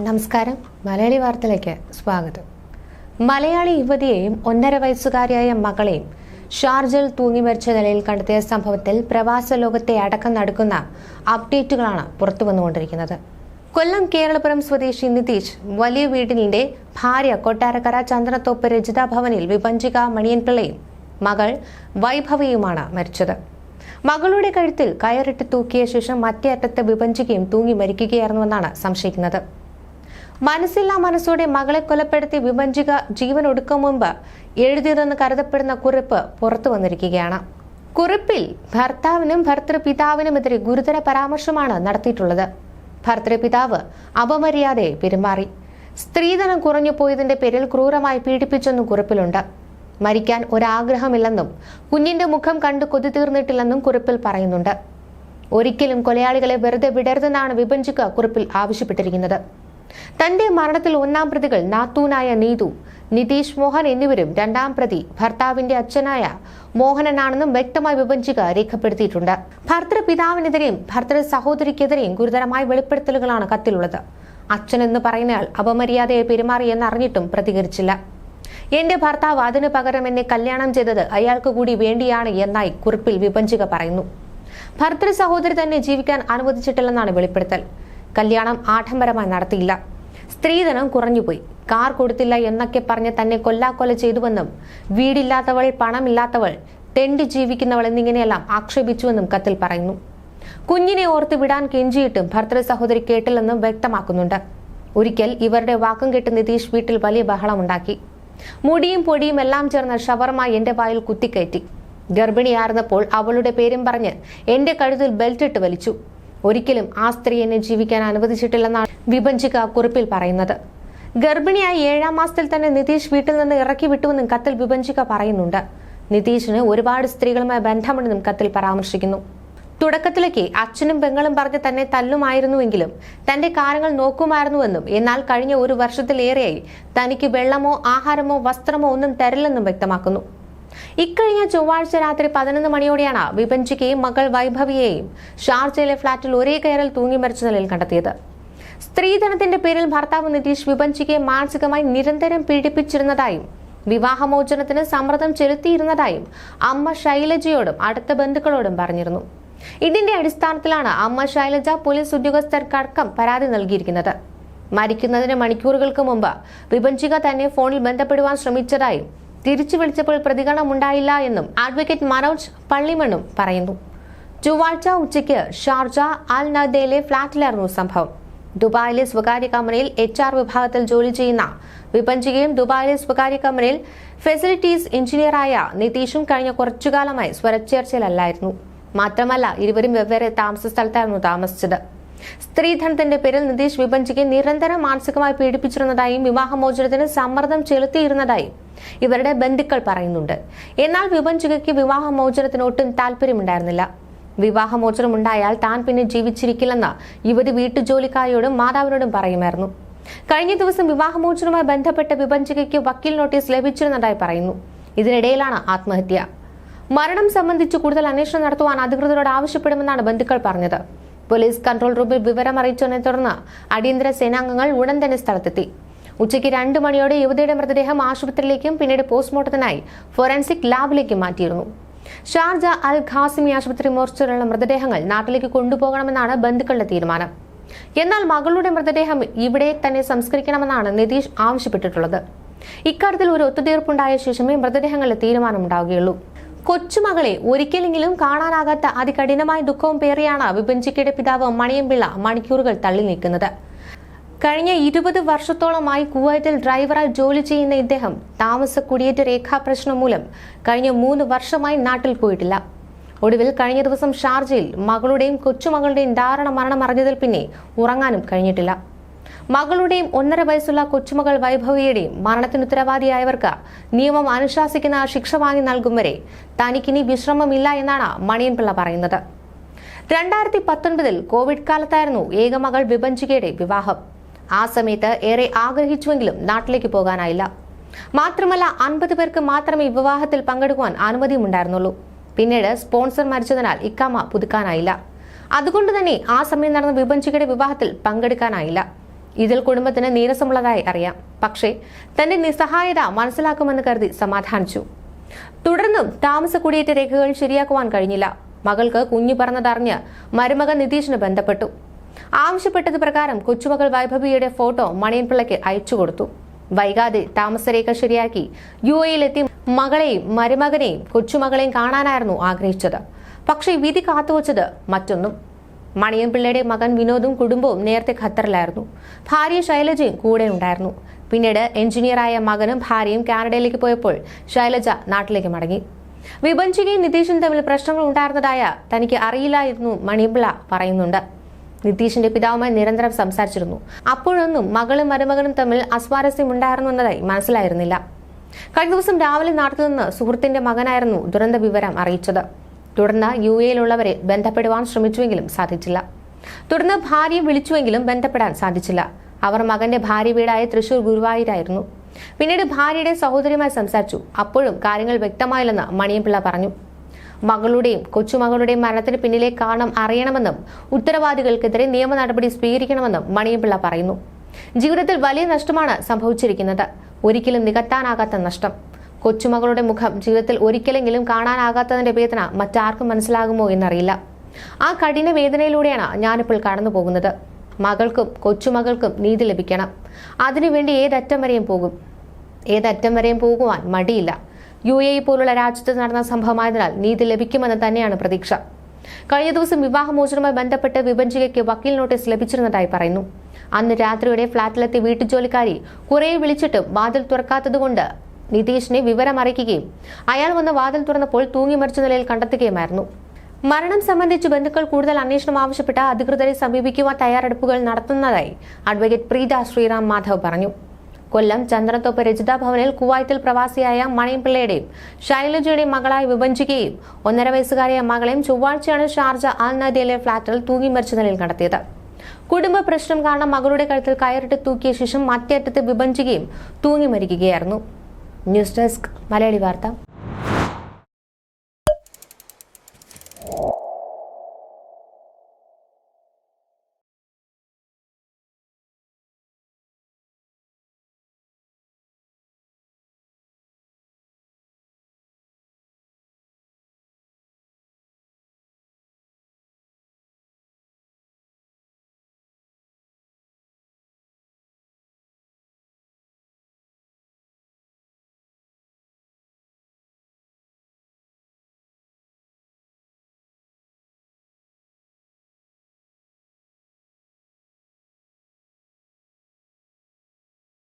നമസ്കാരം. മലയാളി വാർത്തയിലേക്ക് സ്വാഗതം. മലയാളി യുവതിയെയും ഒന്നര വയസ്സുകാരിയായ മകളെയും ഷാർജയിൽ തൂങ്ങി മരിച്ച നിലയിൽ കണ്ടെത്തിയ സംഭവത്തിൽ പ്രവാസ ലോകത്തെ അടക്കം നടക്കുന്ന അപ്ഡേറ്റുകളാണ് പുറത്തു വന്നുകൊണ്ടിരിക്കുന്നത്. കൊല്ലം കേരളപുരം സ്വദേശി നിതീഷ് വലിയ വീടിന്റെ ഭാര്യ കൊട്ടാരക്കര ചന്ദ്രത്തോപ്പ് രജിത ഭവനിൽ വിപഞ്ചിക മണിയൻപിള്ളയും മകൾ വൈഭവിയുമാണ് മരിച്ചത്. മകളുടെ കഴുത്തിൽ കയറിട്ട് തൂക്കിയ ശേഷം മറ്റേ അറ്റത്ത് വിഭജിക്കുകയും തൂങ്ങി മരിക്കുകയായിരുന്നുവെന്നാണ് സംശയിക്കുന്നത്. മനസ്സില്ലാ മനസ്സോടെ മകളെ കൊലപ്പെടുത്തി വിഭജിക ജീവൻ ഒടുക്കും മുമ്പ് എഴുതിയതെന്ന് കരുതപ്പെടുന്ന കുറിപ്പ് പുറത്തു വന്നിരിക്കുകയാണ്. കുറിപ്പിൽ ഭർത്താവിനും ഭർത്തൃപിതാവിനുമെതിരെ ഗുരുതര പരാമർശമാണ് നടത്തിയിട്ടുള്ളത്. ഭർത്തൃപിതാവ് അപമര്യാദയെ പെരുമാറി. സ്ത്രീധനം കുറഞ്ഞു പോയതിന്റെ പേരിൽ ക്രൂരമായി പീഡിപ്പിച്ചെന്നും കുറിപ്പിലുണ്ട്. മരിക്കാൻ ഒരാഗ്രഹമില്ലെന്നും കുഞ്ഞിന്റെ മുഖം കണ്ടു കൊതി തീർന്നിട്ടില്ലെന്നും കുറിപ്പിൽ പറയുന്നുണ്ട്. ഒരിക്കലും കൊലയാളികളെ വെറുതെ വിടരുതെന്നാണ് വിഭജിക കുറിപ്പിൽ ആവശ്യപ്പെട്ടിരിക്കുന്നത്. തന്റെ മരണത്തിൽ ഒന്നാം പ്രതികൾ നാത്തൂനായ നീതു നിതീഷ് മോഹൻ എന്നിവരും രണ്ടാം പ്രതി ഭർത്താവിന്റെ അച്ഛനായ മോഹനനാണെന്നും വ്യക്തമായി വിഭജിക രേഖപ്പെടുത്തിയിട്ടുണ്ട്. ഭർത്തൃ പിതാവിനെതിരെയും ഭർത്തൃ സഹോദരിക്കെതിരെയും ഗുരുതരമായ വെളിപ്പെടുത്തലുകളാണ് കത്തിലുള്ളത്. അച്ഛൻ എന്ന് പറയുന്നയാൾ അപമര്യാദയെ പെരുമാറി എന്നറിഞ്ഞിട്ടും പ്രതികരിച്ചില്ല. എന്റെ ഭർത്താവ് അതിനു പകരം എന്നെ കല്യാണം ചെയ്തത് അയാൾക്ക് കൂടി വേണ്ടിയാണ് എന്നായി കുറിപ്പിൽ വിഭജിക പറയുന്നു. ഭർത്തൃ സഹോദരി തന്നെ ജീവിക്കാൻ അനുവദിച്ചിട്ടില്ലെന്നാണ് വെളിപ്പെടുത്തൽ. കല്യാണം ആഡംബരമായി നടത്തിയില്ല. സ്ത്രീധനം കുറഞ്ഞുപോയി. കാർ കൊടുത്തില്ല എന്നൊക്കെ പറഞ്ഞ് തന്നെ കൊല്ലാക്കൊല ചെയ്തുവെന്നും വീടില്ലാത്തവൾ പണമില്ലാത്തവൾ തെണ്ടി ജീവിക്കുന്നവൾ എന്നിങ്ങനെയെല്ലാം ആക്ഷേപിച്ചുവെന്നും കത്തിൽ പറയുന്നു. കുഞ്ഞിനെ ഓർത്ത് വിടാൻ കെഞ്ചിയിട്ടും ഭർത്തൃ സഹോദരി കേട്ടില്ലെന്നും വ്യക്തമാക്കുന്നുണ്ട്. ഒരിക്കൽ ഇവരുടെ വാക്കും കേട്ട് നിതീഷ് വീട്ടിൽ വലിയ ബഹളമുണ്ടാക്കി. മുടിയും പൊടിയും എല്ലാം ചേർന്ന് ഷവർമ എന്റെ വായിൽ കുത്തിക്കയറ്റി. ഗർഭിണിയായിരുന്നപ്പോൾ അവളുടെ പേരും പറഞ്ഞ് എന്റെ കഴുത്തിൽ ബെൽറ്റ് ഇട്ട് വലിച്ചു. ഒരിക്കലും ആ സ്ത്രീ എന്നെ ജീവിക്കാൻ അനുവദിച്ചിട്ടില്ലെന്നാണ് വിഭജിക കുറിപ്പിൽ പറയുന്നത്. ഗർഭിണിയായി ഏഴാം മാസത്തിൽ തന്നെ നിതീഷ് വീട്ടിൽ നിന്ന് ഇറക്കി വിട്ടുവെന്നും കത്തിൽ വിഭജിക പറയുന്നുണ്ട്. നിതീഷിന് ഒരുപാട് സ്ത്രീകളുമായി ബന്ധമുണ്ടെന്നും കത്തിൽ പരാമർശിക്കുന്നു. തുടക്കത്തിലേക്ക് അച്ഛനും പെങ്ങളും പറഞ്ഞ് തന്നെ തല്ലുമായിരുന്നുവെങ്കിലും തന്റെ കാര്യങ്ങൾ നോക്കുമായിരുന്നുവെന്നും എന്നാൽ കഴിഞ്ഞ ഒരു വർഷത്തിലേറെയായി തനിക്ക് വെള്ളമോ ആഹാരമോ വസ്ത്രമോ ഒന്നും തരില്ലെന്നും വ്യക്തമാക്കുന്നു. ഇക്കഴിഞ്ഞ ചൊവ്വാഴ്ച രാത്രി പതിനൊന്ന് മണിയോടെയാണ് വിപഞ്ചിക്കയും മകൾ വൈഭവിയെയും ഷാർജയിലെ ഫ്ളാറ്റിൽ ഒരേ കയറിൽ തൂങ്ങി മരിച്ച നിലയിൽ കണ്ടെത്തിയത്. സ്ത്രീധനത്തിന്റെ പേരിൽ ഭർത്താവ് നിതീഷ് വിപഞ്ചിക്കയെ മാനസികമായി നിരന്തരം പീഡിപ്പിച്ചിരുന്നതായും വിവാഹമോചനത്തിന് സമ്മർദ്ദം ചെലുത്തിയിരുന്നതായും അമ്മ ശൈലജയോടും അടുത്ത ബന്ധുക്കളോടും പറഞ്ഞിരുന്നു. ഇതിന്റെ അടിസ്ഥാനത്തിലാണ് അമ്മ ശൈലജ പോലീസ് ഉദ്യോഗസ്ഥർക്കടക്കം പരാതി നൽകിയിരിക്കുന്നത്. മരിക്കുന്നതിന് മണിക്കൂറുകൾക്ക് മുമ്പ് വിഭജിക തന്നെ ഫോണിൽ ബന്ധപ്പെടുവാൻ ശ്രമിച്ചതായും തിരിച്ചു വിളിച്ചപ്പോൾ പ്രതികരണം ഉണ്ടായില്ല എന്നും അഡ്വക്കേറ്റ് മനോജ് പള്ളിമണ്ണും പറയുന്നു. ചൊവ്വാഴ്ച ഉച്ചയ്ക്ക് ഷാർജ അൽ നദയിലെ ഫ്ളാറ്റിലായിരുന്നു സംഭവം. ദുബായിലെ സ്വകാര്യ കമ്പനിയിൽ എച്ച് ആർ വിഭാഗത്തിൽ ജോലി ചെയ്യുന്ന വിപഞ്ചികയും ദുബായിലെ സ്വകാര്യ കമ്പനിയിൽ ഫെസിലിറ്റീസ് എഞ്ചിനീയറായ നിതീഷും കഴിഞ്ഞ കുറച്ചുകാലമായി സ്വരച്ചേർച്ചയിലല്ലായിരുന്നു. മാത്രമല്ല ഇരുവരും വെവ്വേറെ താമസ സ്ഥലത്തായിരുന്നു താമസിച്ചത്. സ്ത്രീധനത്തിന്റെ പേരിൽ നിതീഷ് വിഭജിക്ക് നിരന്തരം മാനസികമായി പീഡിപ്പിച്ചിരുന്നതായും വിവാഹമോചനത്തിന് സമ്മർദ്ദം ചെലുത്തിയിരുന്നതായും ഇവരുടെ ബന്ധുക്കൾ പറയുന്നുണ്ട്. എന്നാൽ വിപഞ്ചുകയ്ക്ക് വിവാഹമോചനത്തിന് ഒട്ടും താല്പര്യമുണ്ടായിരുന്നില്ല. വിവാഹമോചനം ഉണ്ടായാൽ താൻ പിന്നെ ജീവിച്ചിരിക്കില്ലെന്ന് യുവതി വീട്ടുജോലിക്കാരിയോടും മാതാവിനോടും പറയുമായിരുന്നു. കഴിഞ്ഞ ദിവസം വിവാഹമോചനവുമായി ബന്ധപ്പെട്ട വിപഞ്ചികയ്ക്ക് വക്കീൽ നോട്ടീസ് ലഭിച്ചിരുന്നതായി പറയുന്നു. ഇതിനിടയിലാണ് ആത്മഹത്യ. മരണം സംബന്ധിച്ച് കൂടുതൽ അന്വേഷണം നടത്തുവാൻ അധികൃതരോട് ആവശ്യപ്പെടുമെന്നാണ് ബന്ധുക്കൾ പറഞ്ഞത്. പോലീസ് കൺട്രോൾ റൂമിൽ വിവരം അറിയിച്ചതിനെ തുടർന്ന് അടിയന്തര സേനാംഗങ്ങൾ ഉടൻ തന്നെ സ്ഥലത്തെത്തി. ഉച്ചയ്ക്ക് രണ്ട് മണിയോടെ യുവതിയുടെ മൃതദേഹം ആശുപത്രിയിലേക്കും പിന്നീട് പോസ്റ്റ്മോർട്ടത്തിനായി ഫോറൻസിക് ലാബിലേക്കും മാറ്റിയിരുന്നു. ഷാർജ അൽ ഖാസിമി ആശുപത്രി മോർച്ചറിലുള്ള മൃതദേഹങ്ങൾ നാട്ടിലേക്ക് കൊണ്ടുപോകണമെന്നാണ് ബന്ധുക്കളുടെ തീരുമാനം. എന്നാൽ മകളുടെ മൃതദേഹം ഇവിടെ തന്നെ സംസ്കരിക്കണമെന്നാണ് നിതീഷ് ആവശ്യപ്പെട്ടിട്ടുള്ളത്. ഇക്കാര്യത്തിൽ ഒരു ഒത്തുതീർപ്പുണ്ടായ ശേഷമേ മൃതദേഹങ്ങളിൽ തീരുമാനമുണ്ടാവുകയുള്ളൂ. കൊച്ചുമകളെ ഒരിക്കലെങ്കിലും കാണാനാകാത്ത അതികഠിനമായ ദുഃഖവും പേറിയാണ് വിപഞ്ചിക്കയുടെ പിതാവ് മണിയമ്പിള്ള മണിക്കൂറുകൾ തള്ളി നീക്കുന്നത്. കഴിഞ്ഞ ഇരുപത് വർഷത്തോളമായി കുവൈറ്റിൽ ഡ്രൈവറായി ജോലി ചെയ്യുന്ന ഇദ്ദേഹം താമസ കുടിയേറ്റ രേഖാ പ്രശ്നം മൂലം കഴിഞ്ഞ മൂന്ന് വർഷമായി നാട്ടിൽ പോയിട്ടില്ല. ഒടുവിൽ കഴിഞ്ഞ ദിവസം ഷാർജയിൽ മകളുടെയും കൊച്ചുമകളുടെയും ധാരണ മരണം അറിഞ്ഞതിൽ പിന്നെ ഉറങ്ങാനും കഴിഞ്ഞിട്ടില്ല. മകളുടെയും ഒന്നര വയസ്സുള്ള കൊച്ചുമകൾ വൈഭവിയുടെയും മരണത്തിന് ഉത്തരവാദിയായവർക്ക് നിയമം അനുശാസിക്കുന്ന ശിക്ഷ വാങ്ങി നൽകും വരെ തനിക്കിനി വിശ്രമമില്ല എന്നാണ് മണിയൻപിള്ള പറയുന്നത്. രണ്ടായിരത്തി പത്തൊൻപതിൽ കോവിഡ് കാലത്തായിരുന്നു ഏകമകൾ വിഭഞ്ചികയുടെ വിവാഹം. ആ സമയത്ത് ഏറെ ആഗ്രഹിച്ചുവെങ്കിലും നാട്ടിലേക്ക് പോകാനായില്ല. മാത്രമല്ല അൻപത് പേർക്ക് മാത്രമേ വിവാഹത്തിൽ പങ്കെടുക്കുവാൻ അനുമതിയുമുണ്ടായിരുന്നുള്ളൂ. പിന്നീട് സ്പോൺസർ മരിച്ചതിനാൽ ഇക്കാമ പുതുക്കാനായില്ല. അതുകൊണ്ട് തന്നെ ആ സമയം നടന്ന വിപഞ്ചികയുടെ വിവാഹത്തിൽ പങ്കെടുക്കാനായില്ല. ഇതിൽ കുടുംബത്തിന് നീരസമുള്ളതായി അറിയാം. പക്ഷേ തന്റെ നിസ്സഹായത മനസ്സിലാക്കുമെന്ന് കരുതി സമാധാനിച്ചു. തുടർന്നും താമസ കുടിയേറ്റ രേഖകൾ ശരിയാക്കുവാൻ കഴിഞ്ഞില്ല. മകൾക്ക് കുഞ്ഞു പറഞ്ഞതറിഞ്ഞ് മരുമകൻ നിതീഷിന് ബന്ധപ്പെട്ടു. ആവശ്യപ്പെട്ടത് പ്രകാരം കൊച്ചുമകൾ വൈഭവിയുടെ ഫോട്ടോ മണിയൻപിള്ളയ്ക്ക് അയച്ചു കൊടുത്തു. വൈകാതെ താമസരേഖ ശരിയാക്കി. യു എയിലെത്തി മകളെയും മരുമകനെയും കൊച്ചുമകളെയും കാണാനായിരുന്നു ആഗ്രഹിച്ചത്. പക്ഷേ വിധി കാത്തുവച്ചത് മറ്റൊന്നും. മണിയൻപിള്ളയുടെ മകൻ വിനോദും കുടുംബവും നേരത്തെ ഖത്തറിലായിരുന്നു. ഭാര്യ ശൈലജയും കൂടെ ഉണ്ടായിരുന്നു. പിന്നീട് എഞ്ചിനീയറായ മകനും ഭാര്യയും കാനഡയിലേക്ക് പോയപ്പോൾ ശൈലജ നാട്ടിലേക്ക് മടങ്ങി. വിഭജിക്കുകയും നിതീഷും തമ്മിൽ പ്രശ്നങ്ങൾ ഉണ്ടായിരുന്നതായ തനിക്ക് അറിയില്ലായിരുന്നു മണിയൻപിള്ള പറയുന്നുണ്ട്. നിതീഷിന്റെ പിതാവുമായി നിരന്തരം സംസാരിച്ചിരുന്നു. അപ്പോഴൊന്നും മകളും മരുമകനും തമ്മിൽ അസ്വാരസ്യം ഉണ്ടായിരുന്നു എന്നതായി മനസ്സിലായിരുന്നില്ല. കഴിഞ്ഞ ദിവസം രാവിലെ നാട്ടിൽ നിന്ന് സുഹൃത്തിന്റെ മകനായിരുന്നു ദുരന്ത വിവരം അറിയിച്ചത്. തുടർന്ന് യു എയിലുള്ളവരെ ബന്ധപ്പെടുവാൻ ശ്രമിച്ചുവെങ്കിലും സാധിച്ചില്ല. തുടർന്ന് ഭാര്യയെ വിളിച്ചുവെങ്കിലും ബന്ധപ്പെടാൻ സാധിച്ചില്ല. അവർ മകന്റെ ഭാര്യ വീടായ തൃശൂർ ഗുരുവായൂരായിരുന്നു. പിന്നീട് ഭാര്യയുടെ സഹോദരിയുമായി സംസാരിച്ചു. അപ്പോഴും കാര്യങ്ങൾ വ്യക്തമായില്ലെന്ന് മണിയൻപിള്ള പറഞ്ഞു. മകളുടെയും കൊച്ചുമകളുടെയും മരണത്തിന് പിന്നിലെ കാരണം അറിയണമെന്നും ഉത്തരവാദികൾക്കെതിരെ നിയമ നടപടി സ്വീകരിക്കണമെന്നും മണിയമ്പിള്ള പറയുന്നു. ജീവിതത്തിൽ വലിയ നഷ്ടമാണ് സംഭവിച്ചിരിക്കുന്നത്. ഒരിക്കലും നികത്താനാകാത്ത നഷ്ടം. കൊച്ചുമകളുടെ മുഖം ജീവിതത്തിൽ ഒരിക്കലെങ്കിലും കാണാനാകാത്തതിന്റെ വേദന മറ്റാർക്കും മനസ്സിലാകുമോ എന്നറിയില്ല. ആ കഠിന വേദനയിലൂടെയാണ് ഞാനിപ്പോൾ കടന്നു പോകുന്നത് മകൾക്കും കൊച്ചുമകൾക്കും നീതി ലഭിക്കണം. അതിനുവേണ്ടി ഏതറ്റം വരെയും പോകും. ഏതറ്റം വരെയും പോകുവാൻ മടിയില്ല. യു എ പോലുള്ള രാജ്യത്ത് നടന്ന സംഭവമായതിനാൽ നീതി ലഭിക്കുമെന്ന് തന്നെയാണ് പ്രതീക്ഷ. കഴിഞ്ഞ ദിവസം വിവാഹമോചനവുമായി ബന്ധപ്പെട്ട് വിഭജികയ്ക്ക് വക്കീൽ നോട്ടീസ് ലഭിച്ചിരുന്നതായി പറയുന്നു. അന്ന് രാത്രിയുടെ ഫ്ളാറ്റിലെത്തിയ വീട്ടുജോലിക്കാരി കുറെ വിളിച്ചിട്ടും വാതിൽ തുറക്കാത്തതുകൊണ്ട് നിതീഷിനെ വിവരം അറിയിക്കുകയും അയാൾ വന്ന് വാതിൽ തുറന്നപ്പോൾ തൂങ്ങി മരിച്ച നിലയിൽ കണ്ടെത്തുകയുമായിരുന്നു. മരണം സംബന്ധിച്ച് ബന്ധുക്കൾ കൂടുതൽ അന്വേഷണം ആവശ്യപ്പെട്ട അധികൃതരെ സമീപിക്കുവാൻ തയ്യാറെടുപ്പുകൾ നടത്തുന്നതായി അഡ്വക്കേറ്റ് പ്രീത ശ്രീറാം മാധവ് പറഞ്ഞു. കൊല്ലം ചന്ദ്രത്തോപ്പ് രജിത ഭവനിൽ കുവൈത്തിൽ പ്രവാസിയായ മണിയംപിള്ളയുടെയും ശൈലജയുടെയും മകളായി വിഭജിക്കുകയും ഒന്നര വയസ്സുകാരിയ മകളെയും ചൊവ്വാഴ്ചയാണ് ഷാർജ അൽ നദിയിലെ ഫ്ളാറ്റിൽ തൂങ്ങി മരിച്ച നിലയിൽ കണ്ടെത്തിയത്. കുടുംബ പ്രശ്നം കാരണം മകളുടെ കഴുത്തിൽ കയറിട്ട് തൂക്കിയ ശേഷം മറ്റേ അറ്റത്ത് വിഭജിക്കുകയും തൂങ്ങി മരിക്കുകയായിരുന്നു. ന്യൂസ് ഡെസ്ക് മലയാളി വാർത്ത.